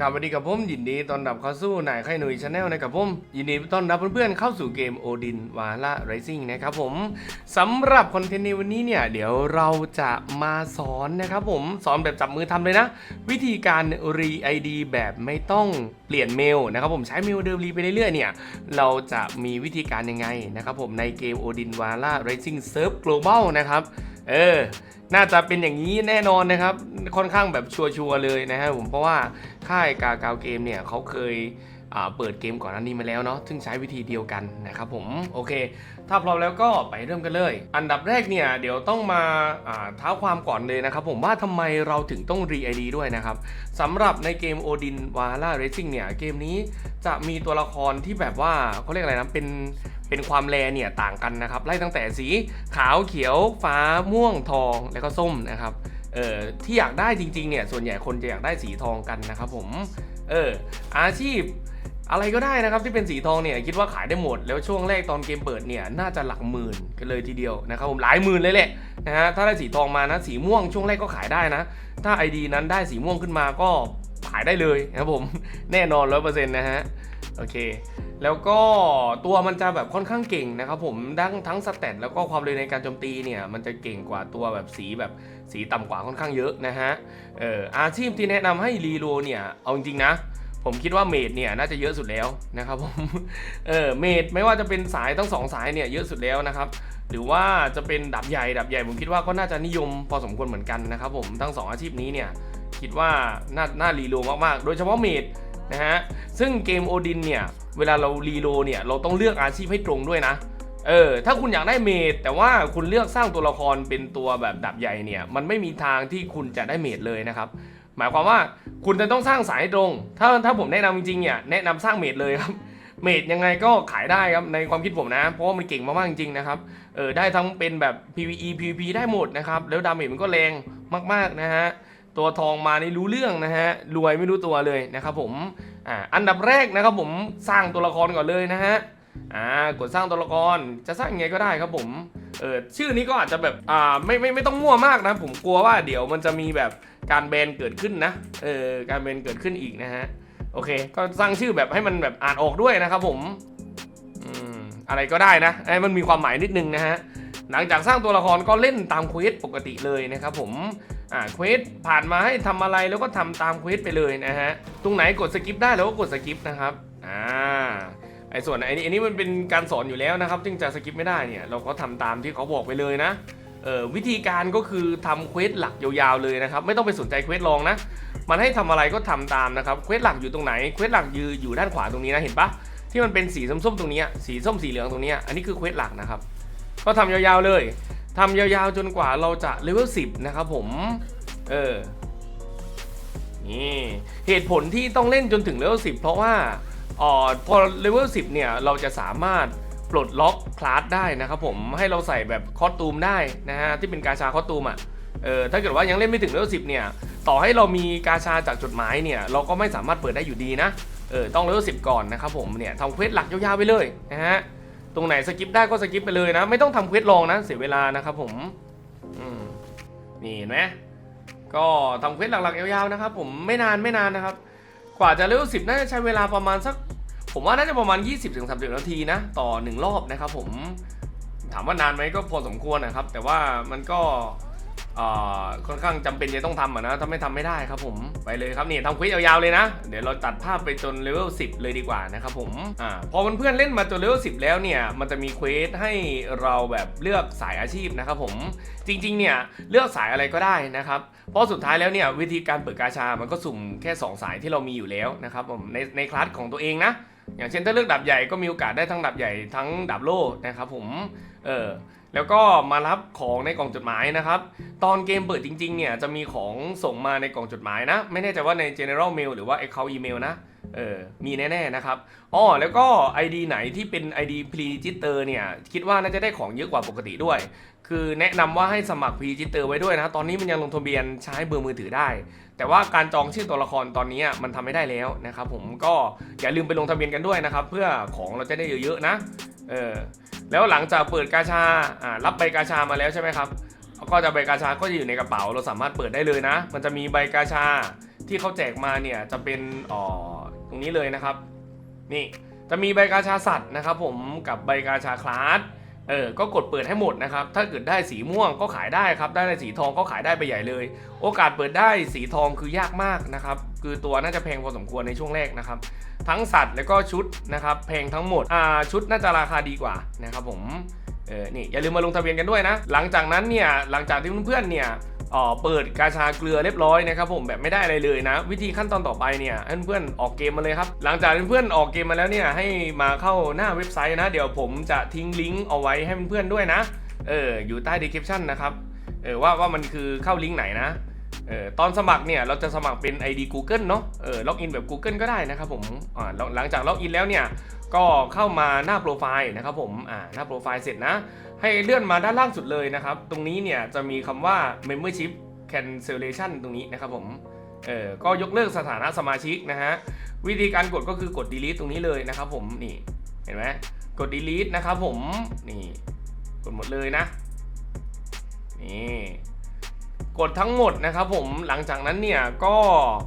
ครับสวัสดีกับผมยินดีต้อนรับเข้าสู่นายไข่หนุ่ยชาแนลนะครับผมยินดีต้อนรับเพื่อนๆเข้าสู่เกมโอดินวาล่าไรซิ่งนะครับผมสำหรับคอนเทนต์ในวันนี้เนี่ยเดี๋ยวเราจะมาสอนนะครับผมสอนแบบจับมือทำเลยนะ วิธีการรีไอดีแบบไม่ต้องเปลี่ยนเมลนะครับผมใช้เมลเดิมรีไปเรื่อยๆเนี่ยเราจะมีวิธีการยังไงนะครับผมในเกมโอดินวาล่าไรซิ่งเซิร์ฟ global นะครับ เออ น่าจะเป็นอย่างนี้แน่นอนนะครับ ค่อนข้างแบบชัวร์ๆเลยนะครับผม เพราะว่าค่ายกากาวเกมเนี่ยเขาเคยเปิดเกมก่อนอันนี้มาแล้วเนาะ ซึ่งใช้วิธีเดียวกันนะครับผม โอเค ถ้าพร้อมแล้วก็ไปเริ่มกันเลย อันดับแรกเนี่ยเดี๋ยวต้องมาเท้าความก่อนเลยนะครับผมว่าทำไมเราถึงต้องรีไอดีด้วยนะครับสำหรับในเกม Odin w a l a Racing เนี่ย เกมนี้จะมีตัวละครที่แบบว่าเขาเรียกอะไรนะ เป็น เป็นความแรเนี่ยต่างกันนะครับ ไล่ตั้งแต่สีขาวเขียวฟ้าม่วงทองแล้วก็ส้มนะครับเออที่อยากได้จริงๆเนี่ยส่วนใหญ่คนจะอยากได้สีทองกันนะครับผมเอออาชีพอะไรก็ได้นะครับที่เป็นสีทองเนี่ยคิดว่าขายได้หมด แล้วช่วงแรกตอนเกมเปิดเนี่ยน่าจะหลักหมื่นกันเลยทีเดียวนะครับผมหลายหมื่นเลยแหละนะฮะถ้าได้สีทองมานะสีม่วงช่วงแรกก็ขายได้นะ ถ้า ID นั้นได้สีม่วงขึ้นมาก็ขายได้เลยนะครับผมแน่นอนร้อยเปอร์เซ็นต์นะฮะ โอเค แล้วก็ตัวมันจะแบบค่อนข้างเก่งนะครับผมทั้งทั้งสเตตแล้วก็ความเร็วในการโจมตีเนี่ย มันจะเก่งกว่าตัวแบบสีแบบสีต่ำกว่าค่อนข้างเยอะนะฮะ เอออาชีพที่แนะนำให้รีโรเนี่ย เอาจริงๆนะ ผมคิดว่าเมดเนี่ยน่าจะเยอะสุดแล้วนะครับผม เออเมดไม่ว่าจะเป็นสายทั้งสองสายเนี่ยเยอะสุดแล้วนะครับ หรือว่าจะเป็นดับใหญ่ดับใหญ่ผมคิดว่าก็น่าจะนิยมพอสมควรเหมือนกันนะครับผมทั้งสองอาชีพนี้เนี่ยคิดว่าน่าน่ารีโรมากๆ โดยเฉพาะเมด นะฮะ ซึ่งเกมโอดินเนี่ย เวลาเรารีโรเนี่ย เราต้องเลือกอาชีพให้ตรงด้วยนะ เออ ถ้าคุณอยากได้เมดแต่ว่าคุณเลือกสร้างตัวละครเป็นตัวแบบดับใหญ่เนี่ย มันไม่มีทางที่คุณจะได้เมดเลยนะครับ หมายความว่าคุณจะต้องสร้างสายให้ตรง ถ้าถ้าผมแนะนำจริงๆเนี่ย แนะนำสร้างเมดเลยครับเมดยังไงก็ขายได้ครับในความคิดผมนะ เพราะว่ามันเก่งมากๆจริงๆนะครับเออได้ทั้งเป็นแบบ PVE PVP ได้หมดนะครับ แล้วดาเมจมันก็แรงมากๆนะฮะ ตัวทองมานี่รู้เรื่องนะฮะรวยไม่รู้ตัวเลยนะครับผมอ่าอันดับแรกนะครับผมสร้างตัวละครก่อนเลยนะฮะอ่ากดสร้างตัวละครจะสร้างยังไงก็ได้ครับผมเออชื่อนี้ก็อาจจะแบบอ่าไม่ไม่ไม่ต้องมั่วมากนะ ผมกลัวว่าเดี๋ยวมันจะมีแบบการแบนเกิดขึ้นนะเออการแบนเกิดขึ้นอีกนะฮะโอเค ก็สร้างชื่อแบบให้มันแบบอ่านออกด้วยนะครับผมอืมอะไรก็ได้นะไอ้มันมีความหมายนิดนึงนะฮะหลังจากสร้างตัวละครก็เล่นตามเควสปกติเลยนะครับผม อ่าเควสผ่านมาให้ทำอะไรแล้วก็ทำตามเควสไปเลยนะฮะ ตรงไหนกดสกิปได้แล้วก็กดสกิปนะครับ อ่า ไอ้ส่วนไอ้นี่อันนี้มันเป็นการสอนอยู่แล้วนะครับ จึงจะสกิปไม่ได้เนี่ย เราก็ทำตามที่เขาบอกไปเลยนะ เอ่อวิธีการก็คือทำเควสหลักยาวๆเลยนะครับ ไม่ต้องไปสนใจเควสรองนะ มันให้ทำอะไรก็ทำตามนะครับ เควสหลักอยู่ตรงไหน เควสหลักยู่อยู่ด้านขวาตรงนี้นะ เห็นปะที่มันเป็นสีส้มๆตรงนี้ สีส้มสีเหลืองตรงนี้ อันนี้คือเควสหลักนะครับ ก็ทำยาวๆเลย ทำยาวๆจนกว่าเราจะเลเวล10 นะครับผม เออ นี่ เหตุผลที่ต้องเล่นจนถึงเลเวล10 เพราะว่าอ๋อพอเลเวล10 เนี่ย เราจะสามารถปลดล็อกคลาสได้นะครับผม ให้เราใส่แบบคอสตูมได้นะฮะ ที่เป็นกาชาคอสตูมอะ เออ ถ้าเกิดว่ายังเล่นไม่ถึงเลเวล10 เนี่ย ต่อให้เรามีกาชาจากจดหมายเนี่ย เราก็ไม่สามารถเปิดได้อยู่ดีนะ เออ ต้องเลเวล10 ก่อนนะครับผม เนี่ยทำเควสหลักยาวๆไปเลยนะฮะ ตรงไหนสกิปได้ก็สกิปไปเลยนะ ไม่ต้องทำเควสลองนะ เสียเวลานะครับผมนี่เห็นไหมก็ทำเควสหลักๆยาวๆนะครับ ผมไม่นานไม่นานนะครับ กว่าจะเลเวลสิน่าจะใช้เวลาประมาณสัก ผมว่าน่าจะประมาณ 20-30 นาทีนะ ต่อ 1 รอบนะครับผมถามว่านานไหมก็พอสมควรนะครับ แต่ว่ามันก็ ค่อนข้างจำเป็นจะต้องทำอะนะถ้าไม่ทำไม่ได้ครับผมไปเลยครับนี่ทำเควสยาวๆเลยนะ เดี๋ยวเราตัดภาพไปจนเลเวล10 เลยดีกว่านะครับผมอ่าพอเพื่อนๆเล่นมาจนเลเวล10 แล้วเนี่ยมันจะมีเควสให้เราแบบเลือกสายอาชีพนะครับผมจริงๆเนี่ยเลือกสายอะไรก็ได้นะครับเพราะสุดท้ายแล้วเนี่ยวิธีการเปิดกาชา มันก็สุ่มแค่ 2 สายที่เรามีอยู่แล้วนะครับผมในในคลาสของตัวเองนะอย่างเช่นถ้าเลือกดับใหญ่ก็มีโอกาสได้ทั้งดับใหญ่ทั้งดับโล่นะครับผมเออ แล้วก็มารับของในกล่องจดหมายนะครับ ตอนเกมเปิดจริงๆเนี่ยจะมีของส่งมาในกล่องจดหมายนะ ไม่แน่ใจว่าใน general mail หรือว่า account email นะเออมีแน่ๆนะครับอ๋อแล้วก็ ID ไหนที่เป็น ID pre-register เนี่ยคิดว่าน่าจะได้ของเยอะกว่าปกติด้วย คือแนะนำว่าให้สมัคร pre-register ไว้ด้วยนะ ตอนนี้มันยังลงทะเบียนใช้เบอร์มือถือได้ แต่ว่าการจองชื่อตัวละครตอนนี้มันทำไม่ได้แล้วนะครับผมก็อย่าลืมไปลงทะเบียนกันด้วยนะครับ เพื่อของเราจะได้เยอะๆนะเออ แล้วหลังจากเปิดกาชาอ่ารับใบกาชามาแล้วใช่ไหมครับก็จะใบกาชาก็จะอยู่ในกระเป๋าเราสามารถเปิดได้เลยนะ มันจะมีใบกาชาที่เขาแจกมาเนี่ยจะเป็นอ๋อตรงนี้เลยนะครับ นี่จะมีใบกาชาสัตว์นะครับผมกับใบกาชาคลาส เออ ก็กดเปิดให้หมดนะครับ ถ้าเกิดได้สีม่วงก็ขายได้ครับ ได้สีทองก็ขายได้ไปใหญ่เลย โอกาสเปิดได้สีทองคือยากมากนะครับ คือตัวน่าจะแพงพอสมควรในช่วงแรกนะครับ ทั้งสัตว์แล้วก็ชุดนะครับ แพงทั้งหมด อ่า ชุดน่าจะราคาดีกว่านะครับผม เออ นี่อย่าลืมมาลงทะเบียนกันด้วยนะ หลังจากนั้นเนี่ย หลังจากที่เพื่อนๆเนี่ย เอ่อเปิดกาชาเกลือเรียบร้อยนะครับผมแบบไม่ได้อะไรเลยนะ วิธีขั้นตอนต่อไปเนี่ยให้เพื่อนๆออกเกมมาเลยครับ หลังจากเพื่อนๆออกเกมมาแล้วเนี่ยให้มาเข้าหน้าเว็บไซต์นะ เดี๋ยวผมจะทิ้งลิงก์เอาไว้ให้เพื่อนๆด้วยนะเอออยู่ใต้ description นะครับเออว่าว่ามันคือเข้าลิงก์ไหนนะเออตอนสมัครเนี่ยเราจะสมัครเป็น ID Google เนาะเออล็อกอินแบบ Google ก็ได้นะครับผมอ่าหลังจากล็อกอินแล้วเนี่ยก็เข้ามาหน้าโปรไฟล์นะครับผมอ่าหน้าโปรไฟล์เสร็จนะให้เลื่อนมาด้านล่างสุดเลยนะครับ ตรงนี้เนี่ยจะมีคำว่า Membership Cancellation ตรงนี้นะครับผมเออก็ยกเลิกสถานะสมาชิกนะฮะ วิธีการกดก็คือกด delete ตรงนี้เลยนะครับผมนี่เห็นไหมกด delete นะครับผมนี่กดหมดเลยนะนี่กดทั้งหมดนะครับผมหลังจากนั้นเนี่ยก็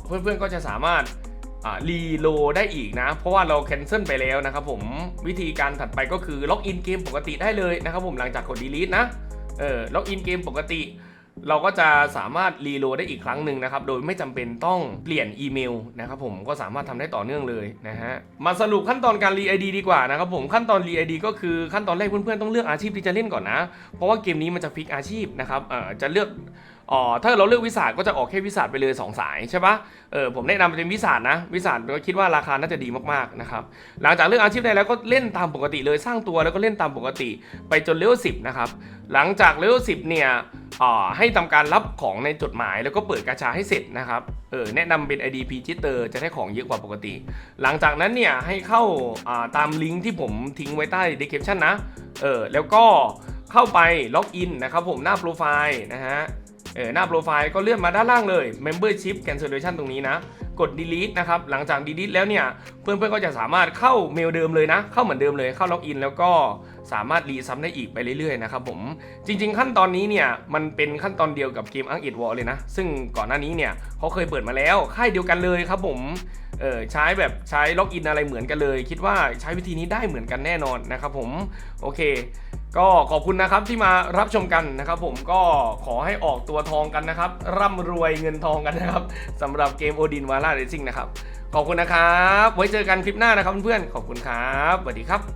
เพื่อนๆก็จะสามารถ รีโหลดได้อีกนะ เพราะว่าเราแคนเซิลไปแล้วนะครับผมวิธีการถัดไปก็คือล็อกอินเกมปกติได้เลยนะครับผมหลังจากกด delete นะเออล็อกอินเกมปกติ เราก็จะสามารถรีโหลดได้อีกครั้งหนึ่งนะครับ โดยไม่จำเป็นต้องเปลี่ยนอีเมลนะครับผมก็สามารถทำได้ต่อเนื่องเลยนะฮะมาสรุปขั้นตอนการรีไอดีดีกว่านะครับผมขั้นตอนรีไอดีก็คือขั้นตอนแรกเพื่อนๆต้องเลือกอาชีพที่จะเล่นก่อนนะ เพราะว่าเกมนี้มันจะฟิกอาชีพนะครับเออจะเลือก อ๋อถ้าเราเลือกวิสาหก็จะออกแค่วิสาหไปเลย 2 สายใช่ปะเออผมแนะนำเป็นวิสาหนะวิสาหก็คิดว่าราคาน่าจะดีมากๆนะครับหลังจากเลือกอาชีพได้แล้วก็เล่นตามปกติเลยสร้างตัวแล้วก็เล่นตามปกติ ไปจนเลเวลสินะครับหลังจากเลเวลสิเนี่ยอ่าให้ทำการรับของในจดหมาย แล้วก็เปิดกาชาให้เสร็จนะครับเออแนะนำเป็น ID p g t e r จะได้ของเยอะกว่าปกติ หลังจากนั้นเนี่ยให้เข้าอ่าตามลิงก์ที่ผมทิ้งไว้ใต้ description นะเออแล้วก็เข้าไปล็อกอินนะครับผมหน้าโปรไฟล์นะฮะ เออหน้าโปรไฟล์ก็เลื่อนมาด้านล่างเลย Membership Cancellation ตรงนี้นะ กด delete นะครับ หลังจาก delete แล้วเนี่ย เพื่อนๆก็จะสามารถเข้าเมลเดิมเลยนะ เข้าเหมือนเดิมเลยเข้าล็อกอินแล้วก็สามารถรีซ้ำได้อีกไปเรื่อยๆนะครับผมจริงๆขั้นตอนนี้เนี่ย มันเป็นขั้นตอนเดียวกับเกมอังอิดวอลเลยนะ ซึ่งก่อนหน้านี้เนี่ยเขาเคยเปิดมาแล้วค่ายเดียวกันเลยครับผม เออใช้แบบใช้ล็อกอินอะไรเหมือนกันเลย คิดว่าใช้วิธีนี้ได้เหมือนกันแน่นอนนะครับผมโอเค ก็ขอบคุณนะครับที่มารับชมกันนะครับผมก็ขอให้ออกตัวทองกันนะครับ ร่ำรวยเงินทองกันนะครับสำหรับเกมโอดินวาร่าเรซิ่งนะครับ ขอบคุณนะครับ ไว้เจอกันคลิปหน้านะครับเพื่อนๆขอบคุณครับสวัสดีครับ